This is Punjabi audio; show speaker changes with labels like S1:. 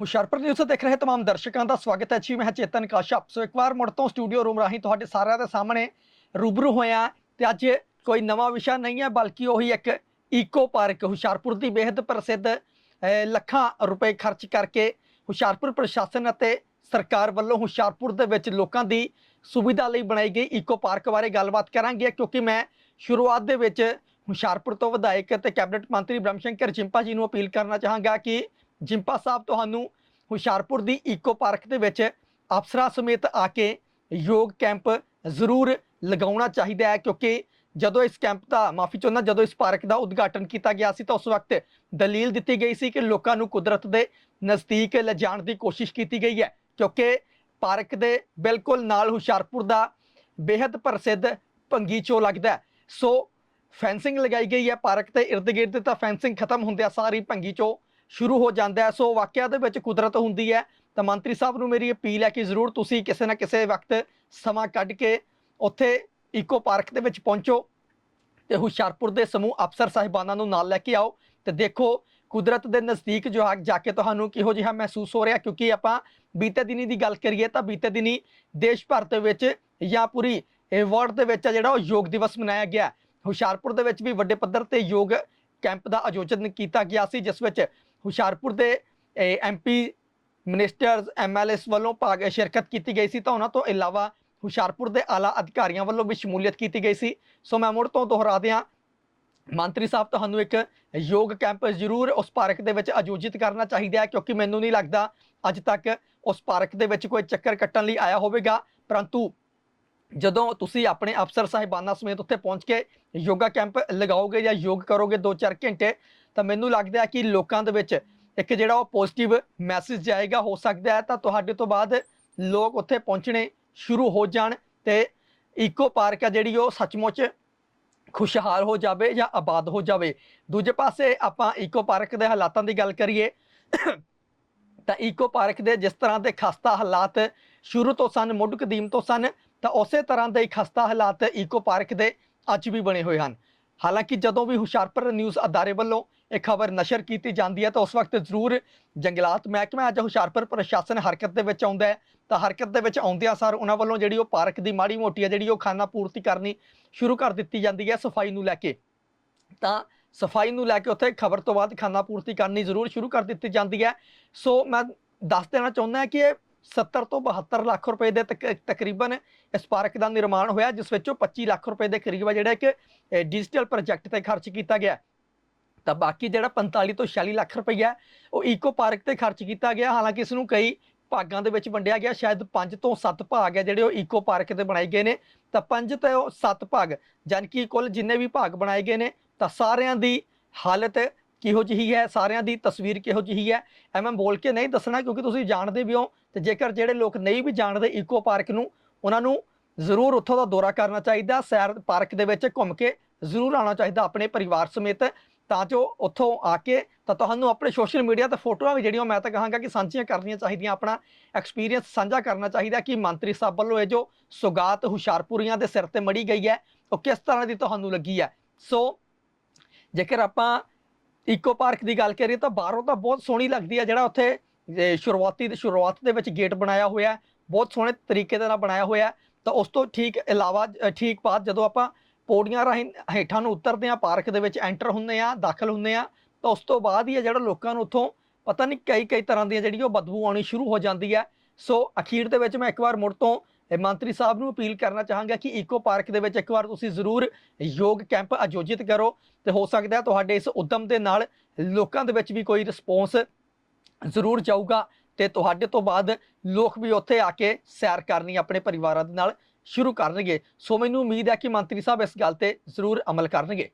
S1: ਹੁਸ਼ਿਆਰਪੁਰ ਨਿਊਜ਼ ਦੇਖ ਰਹੇ ਤਮਾਮ ਦਰਸ਼ਕਾਂ ਦਾ ਸਵਾਗਤ ਹੈ। ਜੀ, ਮੈਂ ਚੇਤਨ ਕਾਸ਼ਪ ਸੋ ਇੱਕ ਵਾਰ ਮੁੜ ਤੋਂ ਸਟੂਡੀਓ ਰੂਮ ਰਾਹੀਂ ਤੁਹਾਡੇ ਸਾਰਿਆਂ ਦੇ ਸਾਹਮਣੇ ਰੂਬਰੂ ਹੋਇਆ। ਤੇ ਅੱਜ ਕੋਈ ਨਵਾਂ ਵਿਸ਼ਾ ਨਹੀਂ ਹੈ, ਬਲਕਿ ਉਹੀ ਇੱਕ ਈਕੋ ਪਾਰਕ ਹੁਸ਼ਿਆਰਪੁਰ ਦੀ ਬੇहद ਪ੍ਰਸਿੱਧ ਲੱਖਾਂ ਰੁਪਏ ਖਰਚ ਕਰਕੇ ਹੁਸ਼ਿਆਰਪੁਰ ਪ੍ਰਸ਼ਾਸਨ ਅਤੇ ਸਰਕਾਰ ਵੱਲੋਂ ਹੁਸ਼ਿਆਰਪੁਰ ਦੇ ਵਿੱਚ ਲੋਕਾਂ ਦੀ ਸੁਵਿਧਾ ਲਈ ਬਣਾਈ ਗਈ ਈਕੋ ਪਾਰਕ ਬਾਰੇ ਗੱਲਬਾਤ ਕਰਾਂਗੇ। ਕਿਉਂਕਿ ਮੈਂ ਸ਼ੁਰੂਆਤ ਦੇ ਵਿੱਚ ਹੁਸ਼ਿਆਰਪੁਰ ਤੋਂ ਵਿਧਾਇਕ ਤੇ ਕੈਬਨਿਟ ਮੰਤਰੀ ਬ੍ਰਹਮਸ਼ੰਕਰ ਚਿੰਪਾ ਜੀ ਨੂੰ ਅਪੀਲ ਕਰਨਾ ਚਾਹਾਂਗਾ ਕਿ ਜਿੰਪਾ ਸਾਹਿਬ, ਤੁਹਾਨੂੰ ਹੁਸ਼ਿਆਰਪੁਰ ਦੀ ਈਕੋ ਪਾਰਕ ਦੇ ਵਿੱਚ ਅਫਸਰਾਂ ਸਮੇਤ ਆ ਕੇ ਯੋਗ ਕੈਂਪ ਜ਼ਰੂਰ ਲਗਾਉਣਾ ਚਾਹੀਦਾ ਹੈ, ਕਿਉਂਕਿ ਜਦੋਂ ਇਸ ਕੈਂਪ ਦਾ, ਮਾਫੀ ਚਾਹੁੰਦਾ, ਜਦੋਂ ਇਸ ਪਾਰਕ ਦਾ ਉਦਘਾਟਨ ਕੀਤਾ ਗਿਆ ਸੀ ਤਾਂ ਉਸ ਵਕਤ ਦਲੀਲ ਦਿੱਤੀ ਗਈ ਸੀ ਕਿ ਲੋਕਾਂ ਨੂੰ ਕੁਦਰਤ ਦੇ ਨਜ਼ਦੀਕ ਲਿਜਾਣ ਦੀ ਕੋਸ਼ਿਸ਼ ਕੀਤੀ ਗਈ ਹੈ, ਕਿਉਂਕਿ ਪਾਰਕ ਦੇ ਬਿਲਕੁਲ ਨਾਲ ਹੁਸ਼ਿਆਰਪੁਰ ਦਾ ਬੇहद ਪ੍ਰਸਿੱਧ ਭੰਗੀ ਚੋ ਲੱਗਦਾ ਹੈ। ਸੋ ਫੈਂਸਿੰਗ ਲਗਾਈ ਗਈ ਹੈ ਪਾਰਕ ਦੇ ਇਰਦ ਗਿਰਦ ਤਾਂ ਫੈਂਸਿੰਗ ਖਤਮ ਹੁੰਦਿਆਂ ਸਾਰੀ ਭੰਗੀ ਚੋ ਸ਼ੁਰੂ ਹੋ ਜਾਂਦਾ ਹੈ। ਸੋ ਵਾਕਿਆ ਦੇ ਵਿੱਚ ਕੁਦਰਤ ਹੁੰਦੀ ਹੈ। ਤਾਂ ਮੰਤਰੀ ਸਾਹਿਬ ਨੂੰ ਮੇਰੀ ਅਪੀਲ ਹੈ ਕਿ ਜ਼ਰੂਰ ਤੁਸੀਂ ਕਿਸੇ ਨਾ ਕਿਸੇ ਵਕਤ ਸਮਾਂ ਕੱਢ ਕੇ ਉੱਥੇ ਈਕੋ ਪਾਰਕ ਦੇ ਵਿੱਚ ਪਹੁੰਚੋ ਤੇ ਹੁਸ਼ਿਆਰਪੁਰ ਦੇ ਸਮੂਹ ਅਫਸਰ ਸਾਹਿਬਾਨਾਂ ਨੂੰ ਨਾਲ ਲੈ ਕੇ ਆਓ ਤੇ ਦੇਖੋ ਕੁਦਰਤ ਦੇ ਨਜ਼ਦੀਕ ਜੋ ਜਾ ਕੇ ਤੁਹਾਨੂੰ ਕਿਹੋ ਜਿਹਾ ਮਹਿਸੂਸ ਹੋ ਰਿਹਾ ਕਿਉਂਕਿ ਆਪਾਂ ਬੀਤੇ ਦਿਨੀ ਦੀ ਗੱਲ ਕਰੀਏ ਤਾਂ ਬੀਤੇ ਦਿਨੀ ਦੇਸ਼ ਭਰ ਦੇ ਵਿੱਚ ਜਾਂ ਪੂਰੀ ਵਰਲਡ ਦੇ ਵਿੱਚ ਆ ਜਿਹੜਾ ਉਹ ਯੋਗ ਦਿਵਸ ਮਨਾਇਆ ਗਿਆ। ਹੁਸ਼ਿਆਰਪੁਰ ਦੇ ਵਿੱਚ ਵੀ ਵੱਡੇ ਪੱਧਰ ਤੇ ਯੋਗ ਕੈਂਪ ਦਾ ਆਯੋਜਨ ਕੀਤਾ ਗਿਆ ਸੀ, ਜਿਸ ਵਿੱਚ ਹੁਸ਼ਿਆਰਪੁਰ ਦੇ ਐਮਪੀ ਮਿਨਿਸਟਰਸ ਐਮਐਲਏਸ ਵੱਲੋਂ ਭਾਗ, ਸ਼ਿਰਕਤ ਕੀਤੀ ਗਈ ਸੀ ਤਾਂ ਉਹਨਾਂ ਤੋਂ ਇਲਾਵਾ ਹੁਸ਼ਿਆਰਪੁਰ ਦੇ ਆਲਾ ਅਧਿਕਾਰੀਆਂ ਵੱਲੋਂ ਵੀ ਸ਼ਮੂਲੀਅਤ ਕੀਤੀ ਗਈ ਸੀ। ਸੋ ਮੈਂ ਮੁੜ ਤੋਂ ਦੁਹਰਾ ਦਿਆਂ ਮੰਤਰੀ ਸਾਹਿਬ, ਤੁਹਾਨੂੰ ਇੱਕ ਯੋਗ ਕੈਂਪ ਜ਼ਰੂਰ ਉਸ ਪਾਰਕ ਦੇ ਵਿੱਚ ਆਯੋਜਿਤ ਕਰਨਾ ਚਾਹੀਦਾ ਹੈ, ਕਿਉਂਕਿ ਮੈਨੂੰ ਨਹੀਂ ਲੱਗਦਾ ਅੱਜ ਤੱਕ ਉਸ ਪਾਰਕ ਦੇ ਵਿੱਚ ਕੋਈ ਚੱਕਰ ਕੱਟਣ ਲਈ ਆਇਆ ਹੋਵੇਗਾ। ਪਰੰਤੂ ਜਦੋਂ ਤੁਸੀਂ ਆਪਣੇ ਅਫਸਰ ਸਾਹਿਬਾਨਾਂ ਸਮੇਤ ਉੱਥੇ ਪਹੁੰਚ ਕੇ ਯੋਗਾ ਕੈਂਪ ਲਗਾਓਗੇ ਜਾਂ ਯੋਗ ਕਰੋਗੇ 2-4 ਘੰਟੇ, ਤਾਂ ਮੈਨੂੰ ਲੱਗਦਾ ਹੈ ਕਿ ਲੋਕਾਂ ਦੇ ਵਿੱਚ ਇੱਕ ਜਿਹੜਾ ਉਹ ਪੋਜ਼ਿਟਿਵ ਮੈਸੇਜ ਜਾਏਗਾ, ਹੋ ਸਕਦਾ ਹੈ। ਤਾਂ ਤੁਹਾਡੇ ਤੋਂ ਬਾਅਦ ਲੋਕ ਉੱਥੇ ਪਹੁੰਚਣੇ ਸ਼ੁਰੂ ਹੋ ਜਾਣ ਤੇ ਈਕੋ ਪਾਰਕ ਆ ਜਿਹੜੀ ਉਹ ਸੱਚਮੁੱਚ ਖੁਸ਼ਹਾਲ ਹੋ ਜਾਵੇ ਜਾਂ ਆਬਾਦ ਹੋ ਜਾਵੇ। ਦੂਜੇ ਪਾਸੇ ਆਪਾਂ ਈਕੋ ਪਾਰਕ ਦੇ ਹਾਲਾਤਾਂ ਦੀ ਗੱਲ ਕਰੀਏ, ਤਾਂ ਈਕੋ ਪਾਰਕ ਦੇ ਜਿਸ ਤਰ੍ਹਾਂ ਦੇ ਖਸਤਾ ਹਾਲਾਤ ਸ਼ੁਰੂ ਤੋਂ ਸਨ ਮੁੱਢ ਕਦੀਮ ਤੋਂ ਸਨ ਤਾਂ ਉਸੇ ਤਰ੍ਹਾਂ ਦੇ ਇੱਕ ਖਸਤਾ ਹਾਲਾਤ ਈਕੋ ਪਾਰਕ ਦੇ ਅੱਜ ਵੀ ਬਣੇ ਹੋਏ ਹਨ। ਹਾਲਾਂਕਿ ਜਦੋਂ ਵੀ ਹੁਸ਼ਿਆਰਪੁਰ ਨਿਊਜ਼ ਅਦਾਰੇ ਵੱਲੋਂ ਇਹ ਖਬਰ ਨਸ਼ਰ ਕੀਤੀ ਜਾਂਦੀ ਹੈ ਤਾਂ ਉਸ ਵਕਤ ਜ਼ਰੂਰ ਜੰਗਲਾਤ ਮਹਿਕਮਾ ਅੱਜ ਹੁਸ਼ਿਆਰਪੁਰ ਪ੍ਰਸ਼ਾਸਨ ਹਰਕਤ ਦੇ ਵਿੱਚ ਆਉਂਦਾ ਹੈ। ਤਾਂ ਹਰਕਤ ਦੇ ਵਿੱਚ ਆਉਂਦਿਆਂ ਸਾਰ ਉਹਨਾਂ ਵੱਲੋਂ ਜਿਹੜੀ ਉਹ ਪਾਰਕ ਦੀ ਮਾੜੀ ਮੋਟੀ ਹੈ, ਜਿਹੜੀ ਉਹ ਖਾਨਾ ਪੂਰਤੀ ਕਰਨੀ ਸ਼ੁਰੂ ਕਰ ਦਿੱਤੀ ਜਾਂਦੀ ਹੈ ਸਫ਼ਾਈ ਨੂੰ ਲੈ ਕੇ। ਤਾਂ ਸਫ਼ਾਈ ਨੂੰ ਲੈ ਕੇ ਉੱਥੇ ਖਬਰ ਤੋਂ ਬਾਅਦ ਖਾਨਾ ਪੂਰਤੀ ਕਰਨੀ ਜ਼ਰੂਰ ਸ਼ੁਰੂ ਕਰ ਦਿੱਤੀ ਜਾਂਦੀ ਹੈ। ਸੋ ਮੈਂ ਦੱਸ ਦੇਣਾ ਚਾਹੁੰਦਾ ਕਿ 70 ਤੋਂ 72 ਲੱਖ ਰੁਪਏ ਦੇ ਤਕ- ਤਕਰੀਬਨ ਇਸ ਪਾਰਕ ਦਾ ਨਿਰਮਾਣ ਹੋਇਆ, ਜਿਸ ਵਿੱਚੋਂ 25 ਲੱਖ ਰੁਪਏ ਦੇ ਕਰੀਬ ਆ ਜਿਹੜਾ ਇੱਕ ਡਿਜੀਟਲ ਪ੍ਰੋਜੈਕਟ ਤੇ ਖਰਚ ਕੀਤਾ ਗਿਆ। ਤਾਂ ਬਾਕੀ ਜਿਹੜਾ 45 ਤੋਂ 46 ਲੱਖ ਰੁਪਈਆ ਉਹ ਈਕੋ ਪਾਰਕ ਤੇ ਖਰਚ ਕੀਤਾ ਗਿਆ। ਹਾਲਾਂਕਿ ਇਸ ਨੂੰ ਕਈ ਭਾਗਾਂ ਦੇ ਵਿੱਚ ਵੰਡਿਆ ਗਿਆ। ਸ਼ਾਇਦ 5 ਤੋਂ 7 ਭਾਗ ਹੈ ਜਿਹੜੇ ਉਹ ਈਕੋ ਪਾਰਕ ਤੇ ਬਣਾਏ ਗਏ ਨੇ। ਤਾਂ 5 ਤੋਂ 7 ਭਾਗ, ਜਾਣੀ ਕਿ ਕੁੱਲ ਜਿੰਨੇ ਵੀ ਭਾਗ ਬਣਾਏ ਗਏ ਨੇ, ਤਾਂ ਸਾਰਿਆਂ ਦੀ ਹਾਲਤ ਕਿਹੋ ਜਿਹੀ ਹੈ? ਸਾਰਿਆਂ ਦੀ ਤਸਵੀਰ ਕਿਹੋ ਜਿਹੀ ਹੈ? ਐਵੇਂ ਬੋਲ ਕੇ ਨਹੀਂ ਦੱਸਣਾ, ਕਿਉਂਕਿ ਤੁਸੀਂ ਜਾਣਦੇ ਵੀ ਹੋ ਤੇ ਜੇਕਰ ਜਿਹੜੇ ਲੋਕ ਨਹੀਂ ਵੀ ਜਾਣਦੇ ਈਕੋ ਪਾਰਕ ਨੂੰ, ਉਹਨਾਂ ਨੂੰ ਜ਼ਰੂਰ ਉੱਥੋਂ ਦਾ ਦੌਰਾ ਕਰਨਾ ਚਾਹੀਦਾ, ਸੈਰ ਪਾਰਕ ਦੇ ਵਿੱਚ ਘੁੰਮ ਕੇ ਜ਼ਰੂਰ ਆਉਣਾ ਚਾਹੀਦਾ ਆਪਣੇ ਪਰਿਵਾਰ ਸਮੇਤ, ਤਾਂ ਜੋ ਉੱਥੋਂ ਆ ਕੇ ਤਾਂ ਤੁਹਾਨੂੰ ਆਪਣੇ ਸੋਸ਼ਲ ਮੀਡੀਆ ਤੇ ਫੋਟੋਆਂ ਵੀ ਜਿਹੜੀਆਂ ਮੈਂ ਤਾਂ ਕਹਾਂਗਾ ਕਿ ਸਾਂਝੀਆਂ ਕਰਨੀਆਂ ਚਾਹੀਦੀਆਂ, ਆਪਣਾ ਐਕਸਪੀਰੀਅੰਸ ਸਾਂਝਾ ਕਰਨਾ ਚਾਹੀਦਾ ਕਿ ਮੰਤਰੀ ਸਾਹਿਬ ਵੱਲੋਂ ਇਹ ਜੋ ਸੁਗਾਤ ਹੁਸ਼ਿਆਰਪੁਰੀਆਂ ਦੇ ਸਿਰ ਤੇ ਮੜੀ ਗਈ ਹੈ, ਉਹ ਕਿਸ ਤਰ੍ਹਾਂ ਦੀ ਤੁਹਾਨੂੰ ਲੱਗੀ ਹੈ? ਸੋ ਜੇਕਰ ਆਪਾਂ ਈਕੋ ਪਾਰਕ ਦੀ ਗੱਲ ਕਰੀਏ ਤਾਂ ਬਾਹਰੋਂ ਤਾਂ ਬਹੁਤ ਸੋਹਣੀ ਲੱਗਦੀ ਹੈ ਜਿਹੜਾ ਉੱਥੇ ਇਹ ਸ਼ੁਰੂਆਤੀ ਸ਼ੁਰੂਆਤ ਦੇ ਵਿੱਚ ਗੇਟ ਬਣਾਇਆ ਹੋਇਆ ਬਹੁਤ ਸੋਹਣੇ ਤਰੀਕੇ ਦੇ ਨਾਲ ਬਣਾਇਆ ਹੋਇਆ ਤਾਂ ਉਸ ਤੋਂ ਠੀਕ ਇਲਾਵਾ ਠੀਕ ਬਾਅਦ ਜਦੋਂ ਆਪਾਂ ਪੌੜੀਆਂ ਰਾਹੀਂ ਹੇਠਾਂ ਨੂੰ ਉਤਰਦੇ ਆ ਪਾਰਕ ਦੇ ਵਿੱਚ ਐਂਟਰ ਹੁੰਦੇ ਆ ਦਾਖਲ ਹੁੰਦੇ ਆ ਤਾਂ ਉਸ ਤੋਂ ਬਾਅਦ ਹੀ ਇਹ ਜਿਹੜਾ ਲੋਕਾਂ ਨੂੰ ਉੱਥੋਂ ਪਤਾ ਨਹੀਂ ਕਈ ਕਈ ਤਰ੍ਹਾਂ ਦੀਆਂ ਜਿਹੜੀ ਉਹ ਬਦਬੂ ਆਉਣੀ ਸ਼ੁਰੂ ਹੋ ਜਾਂਦੀ ਹੈ। ਸੋ ਅਖੀਰ ਦੇ ਵਿੱਚ ਮੈਂ ਇੱਕ ਵਾਰ ਮੁੜ ਤੋਂ ਮੰਤਰੀ ਸਾਹਿਬ ਨੂੰ ਅਪੀਲ ਕਰਨਾ ਚਾਹਾਂਗਾ ਕਿ ਈਕੋ ਪਾਰਕ ਦੇ ਵਿੱਚ ਇੱਕ ਵਾਰ ਤੁਸੀਂ ਜ਼ਰੂਰ ਯੋਗ ਕੈਂਪ ਆਯੋਜਿਤ ਕਰੋ। ਤੇ ਹੋ ਸਕਦਾ ਤੁਹਾਡੇ ਇਸ ਉਦਮ ਦੇ ਨਾਲ ਲੋਕਾਂ ਦੇ ਵਿੱਚ ਵੀ ਕੋਈ ਰਿਸਪੌਂਸ ਜ਼ਰੂਰ ਜਾਊਗਾ ਤੇ ਤੁਹਾਡੇ ਤੋਂ ਬਾਅਦ ਲੋਕ ਵੀ ਉੱਥੇ ਆ ਕੇ ਸੈਰ ਕਰਨੀ ਆਪਣੇ ਪਰਿਵਾਰਾਂ ਦੇ ਨਾਲ ਸ਼ੁਰੂ ਕਰਨਗੇ। ਸੋ ਮੈਨੂੰ ਉਮੀਦ ਹੈ ਕਿ ਮੰਤਰੀ ਸਾਹਿਬ ਇਸ ਗੱਲ ਤੇ ਜ਼ਰੂਰ ਅਮਲ ਕਰਨਗੇ।